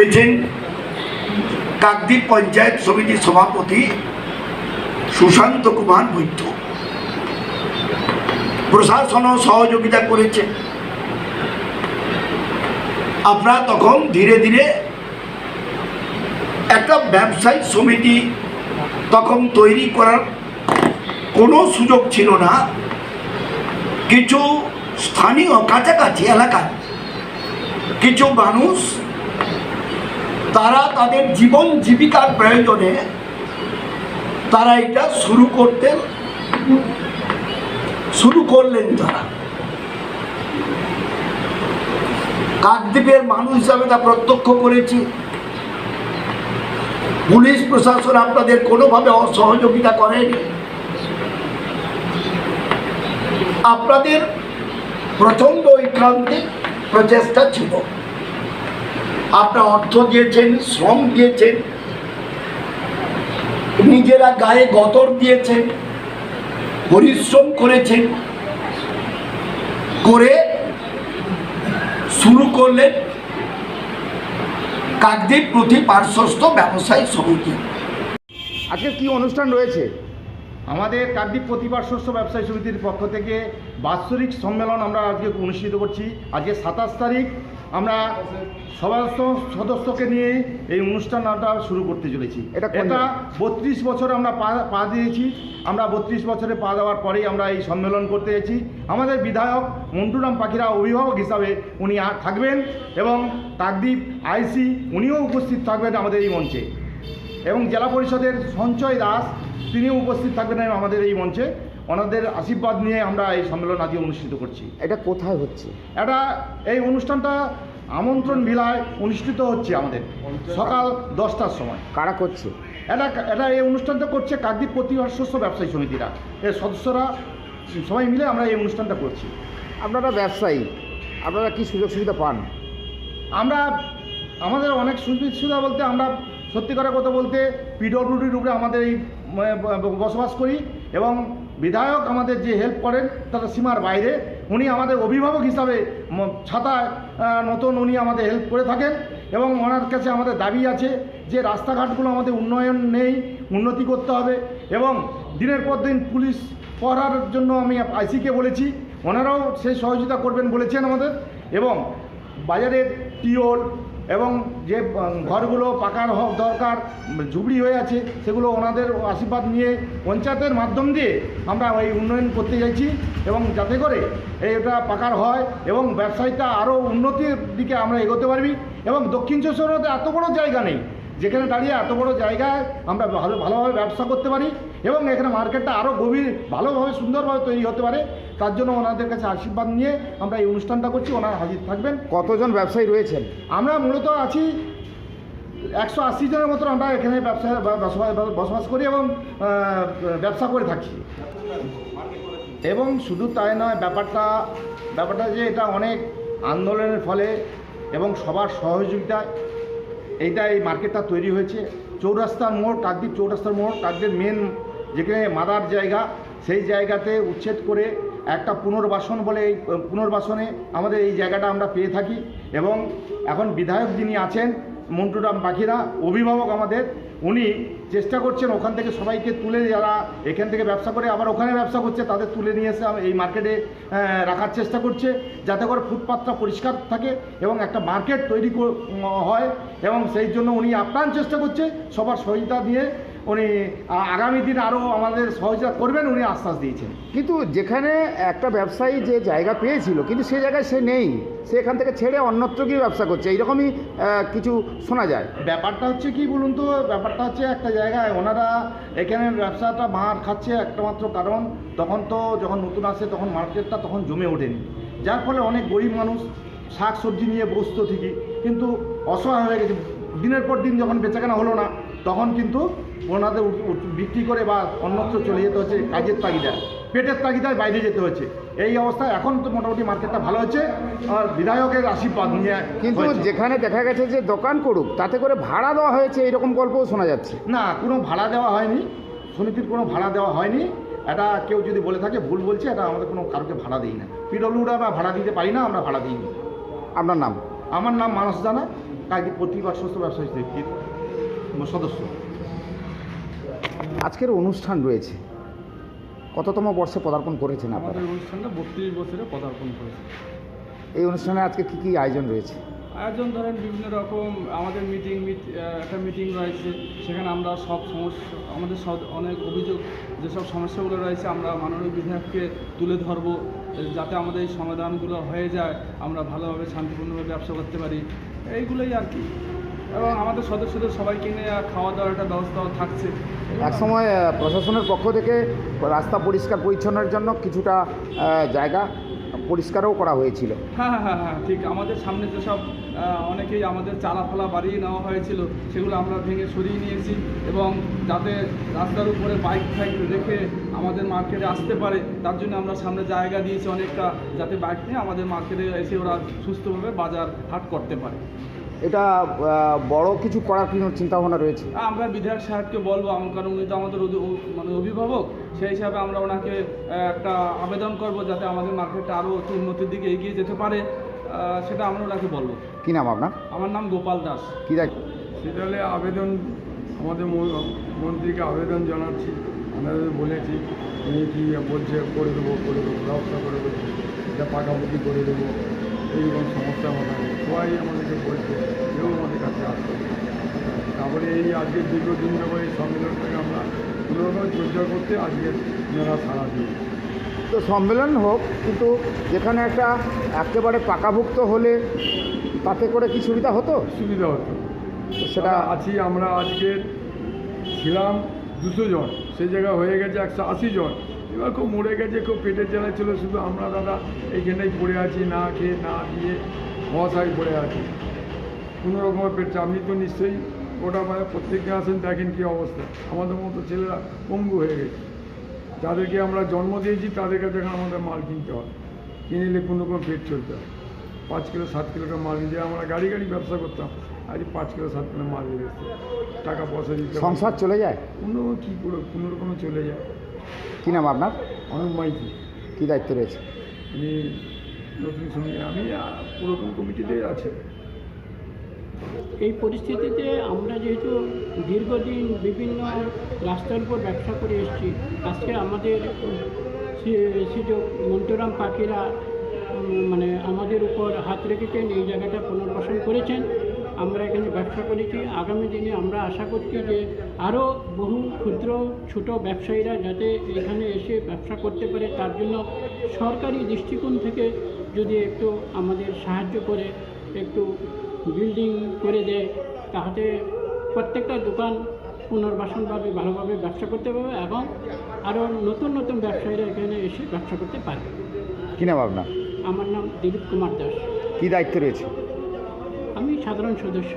হয়েছেন কাকদ্বীপ পঞ্চায়েত সমিতির সভাপতি সুশান্ত কুমার বৈদ্য। প্রশাসনও সহযোগিতা করেছে। আমরা তখন ধীরে ধীরে একটা ব্যবসায়িক সমিতি তখন তৈরি করার কোনো সুযোগ ছিল না। কিছু স্থানীয় কাছাকাছি এলাকার কিছু মানুষ তারা তাদের জীবন জীবিকার প্রয়োজনে তারা এটা শুরু করতেন শুরু করলেন তারা। কাকদ্বীপের মানুষ হিসাবে তা প্রত্যক্ষ করেছি। পুলিশ প্রশাসন আপনাদের কোনোভাবে অসহযোগিতা করেনি। আপনাদের প্রচণ্ড ঐক্রান্তিক প্রচেষ্টা ছিল। আপনার অর্থ দিয়েছেন, শ্রম দিয়েছেন, নিজেরা গায়ে গতর দিয়েছেন, পরিশ্রম করেছেন, করে শুরু করলেন কাকদ্বীপ প্রতি পার্শ্বস্থ ব্যবসায়ী সমিতি। আজকে কি অনুষ্ঠান রয়েছে? আমাদের কাকদ্বীপ প্রতিবার শস্য ব্যবসায়ী সমিতির পক্ষ থেকে বাৎসরিক সম্মেলন আমরা আজকে অনুষ্ঠিত করছি। আজকে সাতাশ তারিখ আমরা সমস্ত সদস্যকে নিয়ে এই অনুষ্ঠানটা শুরু করতে চলেছি। এটা এটা বত্রিশ বছর আমরা পা দিয়েছি। আমরা বত্রিশ বছরে পা দেওয়ার পরেই আমরা এই সম্মেলন করতে এসেছি আমাদের বিধায়ক মন্টুরাম পাখিরা অভিভাবক হিসাবে উনি থাকবেন এবং কাকদ্বীপ আইসি উনিও উপস্থিত থাকবেন আমাদের এই মঞ্চে। এবং জেলা পরিষদের সঞ্চয় দাস তিনিও উপস্থিত থাকবেন আমাদের এই মঞ্চে। ওনাদের আশীর্বাদ নিয়ে আমরা এই সম্মেলন আজকে অনুষ্ঠিত করছি। এটা কোথায় হচ্ছে? এটা এই অনুষ্ঠানটা আমন্ত্রণ ভিলায় অনুষ্ঠিত হচ্ছে আমাদের সকাল দশটার সময়। কারা করছে? এটা এটা এই অনুষ্ঠানটা করছে কাকদ্বীপ প্রতিভার শস্য ব্যবসায়ী সমিতিরা। এর সদস্যরা সবাই মিলে আমরা এই অনুষ্ঠানটা করছি। আপনারা ব্যবসায়ী আপনারা কি সুযোগ সুবিধা পান? আমরা আমাদের অনেক সুযোগ সুবিধা বলতে আমরা সত্যি করে কথা বলতে পিডব্লিউডির উপরে আমাদের এই বসবাস করি এবং বিধায়ক আমাদের যে হেল্প করেন তার সীমার বাইরে, উনি আমাদের অভিভাবক হিসাবে ছাতায় মতন উনি আমাদের হেল্প করে থাকেন এবং ওনার কাছে আমাদের দাবি আছে যে রাস্তাঘাটগুলো আমাদের উন্নয়ন নেই, উন্নতি করতে হবে এবং দিনের পর দিন পুলিশ পড়ার জন্য আমি আইসিকে বলেছি, ওনারাও সেই সহযোগিতা করবেন বলেছেন আমাদের এবং বাজারের টিওল এবং যে ঘরগুলো পাকার দরকার, ঝুবড়ি হয়ে আছে, সেগুলো ওনাদের আশীর্বাদ নিয়ে পঞ্চায়েতের মাধ্যম দিয়ে আমরা এই উন্নয়ন করতে চাইছি এবং যাতে করে এটা পাকার হয় এবং ব্যবসায়ীটা আরও উন্নতির দিকে আমরা এগোতে পারবি এবং দক্ষিণ চব্বিশ পরগনাতে এত বড় জায়গা নেই। যেখানে দাঁড়িয়ে এত বড় জায়গায় আমরা ভালো ভালোভাবে ব্যবসা করতে পারি এবং এখানে মার্কেটটা আরও গভীর ভালোভাবে সুন্দরভাবে তৈরি হতে পারে তার জন্য ওনাদের কাছে আশীর্বাদ নিয়ে আমরা এই অনুষ্ঠানটা করছি ওনারা হাজির থাকবেন। কতজন ব্যবসায়ী রয়েছেন? আমরা মূলত আছি একশো আশি জনের মতো আমরা এখানে ব্যবসা বসবাস বসবাস করি এবং ব্যবসা করে থাকি। এবং শুধু তাই নয় ব্যাপারটা ব্যাপারটা যে এটা অনেক আন্দোলনের ফলে এবং সবার সহযোগিতায় এইটা এই মার্কেটটা তৈরি হয়েছে। চৌরাস্তার মোড়, কাকদ্বীপ চৌরাস্তার মোড়, কাকদ্বীপ মেন যেখানে মাদার জায়গা, সেই জায়গাতে উচ্ছেদ করে একটা পুনর্বাসন বলে এই পুনর্বাসনে আমাদের এই জায়গাটা আমরা পেয়ে থাকি। এবং এখন বিধায়ক যিনি আছেন, মন্টুরাম পাখিরা, অভিভাবক আমাদের উনি চেষ্টা করছেন ওখান থেকে সবাইকে তুলে যারা এখান থেকে ব্যবসা করে, আবার ওখানে ব্যবসা করছে, তাদের তুলে নিয়ে এসে এই মার্কেটে রাখার চেষ্টা করছে, যাতে করে ফুটপাথটা পরিষ্কার থাকে এবং একটা মার্কেট তৈরি হয় এবং সেই জন্য উনি আপ্রাণ চেষ্টা করছে সবার সহযোগিতা দিয়ে উনি আগামী দিন আরও আমাদের সহযোগিতা করবেন উনি আশ্বাস দিয়েছেন। কিন্তু যেখানে একটা ব্যবসায়ী যে জায়গা পেয়েছিল কিন্তু সে জায়গায় সে নেই সে এখান থেকে ছেড়ে অন্যত্র গিয়ে ব্যবসা করছে এইরকমই কিছু শোনা যায়। ব্যাপারটা হচ্ছে কি বলুন তো ব্যাপারটা হচ্ছে একটা জায়গায় ওনারা এখানে ব্যবসাটা মার খাচ্ছে একটা মাত্র কারণ তখন তো যখন নতুন আসে তখন মার্কেটটা তখন জমে ওঠেনি। যার ফলে অনেক গরিব মানুষ শাক সবজি নিয়ে বসতো ঠিকই কিন্তু অসহায় হয়ে গেছে। দিনের পর দিন যখন বেচাকেনা হলো না তখন কিন্তু ওনাদের বিক্রি করে বা অন্যত্র চলে যেতে হচ্ছে কাজের তাগিদায়। পেটের তাগিদায় বাইরে যেতে হচ্ছে। এই অবস্থায় এখন তো মোটামুটি মার্কেটটা ভালো হচ্ছে আর বিধায়কের আশীর্বাদ নিয়ে কিন্তু যেখানে দেখা গেছে যে দোকান করুক তাতে করে ভাড়া দেওয়া হয়েছে এরকম গল্পও শোনা যাচ্ছে। না কোনো ভাড়া দেওয়া হয়নি। সমিতির কোনো ভাড়া দেওয়া হয়নি। এটা কেউ যদি বলে থাকে ভুল বলছে এটা আমাদের কোনো কারোকে ভাড়া দিই না। পিডব্লিউডি আমরা ভাড়া দিতে পারি না আমরা ভাড়া দিইনি। আপনার নাম? আমার নাম মানস জানা কাকি প্রতি বাসস্থ ব্যবসায়ী সদস্য। আজকের অনুষ্ঠান রয়েছে। কততম বর্ষে পদার্পণ করেছেন আপনারা? আমাদের অনুষ্ঠানটা বত্রিশ বছরে পদার্পণ করেছে। এই অনুষ্ঠানে আজকে কি কি আয়োজন রয়েছে? আয়োজন ধরেন বিভিন্ন রকম আমাদের মিটিং একটা মিটিং রয়েছে। সেখানে আমরা সব সমস্যা আমাদের সব অনেক অভিযোগ যেসব সমস্যাগুলো রয়েছে আমরা মাননীয় বিধায়ককে তুলে ধরবো। যাতে আমাদের এই সমাধানগুলো হয়ে যায় আমরা ভালোভাবে শান্তিপূর্ণভাবে ব্যবসা করতে পারি। এইগুলোই আর কি। এবং আমাদের সদস্যদের সবাইকে নিয়ে খাওয়া দাওয়ার একটা ব্যবস্থাও থাকছে। এক সময় প্রশাসনের পক্ষ থেকে রাস্তা পরিষ্কার পরিচ্ছন্নের জন্য কিছুটা জায়গা পরিষ্কারও করা হয়েছিল। হ্যাঁ হ্যাঁ হ্যাঁ হ্যাঁ ঠিক। আমাদের সামনে যেসব অনেকেই আমাদের চালাফালা বাড়িয়ে নেওয়া হয়েছিল সেগুলো আমরা ভেঙে সরিয়ে নিয়েছি এবং যাতে রাস্তার উপরে বাইক ফাইক রেখে আমাদের মার্কেটে আসতে পারে তার জন্য আমরা সামনে জায়গা দিয়েছি অনেকটা যাতে বাইক নিয়ে আমাদের মার্কেটে এসে ওরা সুস্থভাবে বাজার হাট করতে পারে। এটা বড় কিছু করার কোনো চিন্তাভাবনা রয়েছে? আমরা বিধায়ক সাহেবকে বলব আম- কারণ উনি তো আমাদের মানে অভিভাবক সেই হিসাবে আমরা ওনাকে একটা আবেদন করব যাতে আমাদের মার্কেটটা আরও একটু উন্নতির দিকে এগিয়ে যেতে পারে। সেটা আমরা ওনাকে বলব। কি নাম আপনার? আমার নাম গোপাল দাস। কি দায়িত্ব? সেটা হলে আবেদন আমাদের মন্ত্রীকে আবেদন জানাচ্ছি। আমরা বলেছি উনি কি বলছে করে দেবো করে দেবো ব্যবস্থা করে দেবো এটা পাকাপুকি করে দেবো এইরকম সমস্যা আমাদের সবাই আমাদেরকে বলছে কেউ আমাদের কাছে আসছে না। তারপরে এই আজকে দীর্ঘদিন যাব এই সম্মেলনটাকে আমরা কোনোরকম চর্চা করতে আজকে ওনারা সারা দিয়ে তো সম্মেলন হোক কিন্তু যেখানে একটা একেবারে পাকাভুক্ত হলে তাতে করে কি সুবিধা হতো? সুবিধা হতো। তো সেটা আছি আমরা আজকে ছিলাম দুশো জন। সেই জায়গায় হয়ে গেছে একশো আশি জন। এবার খুব মরে গেছে খুব পেটের জ্বালা ছিল। শুধু আমরা দাদা এইখানেই পড়ে আছি না খেয়ে না দিয়ে মহাশাই পড়ে আছে কোনো রকমের পেট আপনি তো নিশ্চয়ই ওটা মানে প্রত্যেককে আসেন দেখেন কী অবস্থা। আমাদের মতো ছেলেরা পঙ্গু হয়ে গেছে। যাদেরকে আমরা জন্ম দিয়েছি তাদের কাছে এখন আমাদের মাল কিনতে হয় কিনে নিলে কোনো রকম পেট চলতে হয় পাঁচ কিলো সাত কিলো করে মাল নিয়ে আমরা গাড়ি গাড়ি ব্যবসা করতাম আজ পাঁচ কিলো সাত কিলো মাল নিয়ে এসছে। টাকা পয়সা দিতে সংসার চলে যায়? কোনো কী করে কোনো রকমে চলে যায়। কি নাম আপনার? অনুপ মাইতি। কি দায়িত্ব রয়েছে? আমি নতুন সঙ্গে আমি কমিটিতে আছি। এই পরিস্থিতিতে আমরা যেহেতু দীর্ঘদিন বিভিন্ন রাস্তার উপর ব্যবসা করে এসেছি, আজকে আমাদের সিটো মন্টুরাম পাখিরা মানে আমাদের উপর হাত রেখেছেন, এই জায়গাটা পুনর্বাসন করেছেন। আমরা এখানে ব্যবসা করেছি। আগামী দিনে আমরা আশা করছি যে আরও বহু ক্ষুদ্র, ছোট ব্যবসায়ীরা যাতে এখানে এসে ব্যবসা করতে পারে, তার জন্য সরকারি দৃষ্টিকোণ থেকে যদি একটু আমাদের সাহায্য করে একটু বিল্ডিং করে দেয় তাহলে প্রত্যেকটা দোকান পুনর্বাসনভাবে ভালোভাবে ব্যবসা করতে পারবে এবং আরও নতুন নতুন ব্যবসায়ীরা এখানে এসে ব্যবসা করতে পারবে। কি নাম আপনার? আমার নাম দিলীপ কুমার দাস। কী দায়িত্ব রয়েছে? আমি সাধারণ সদস্য।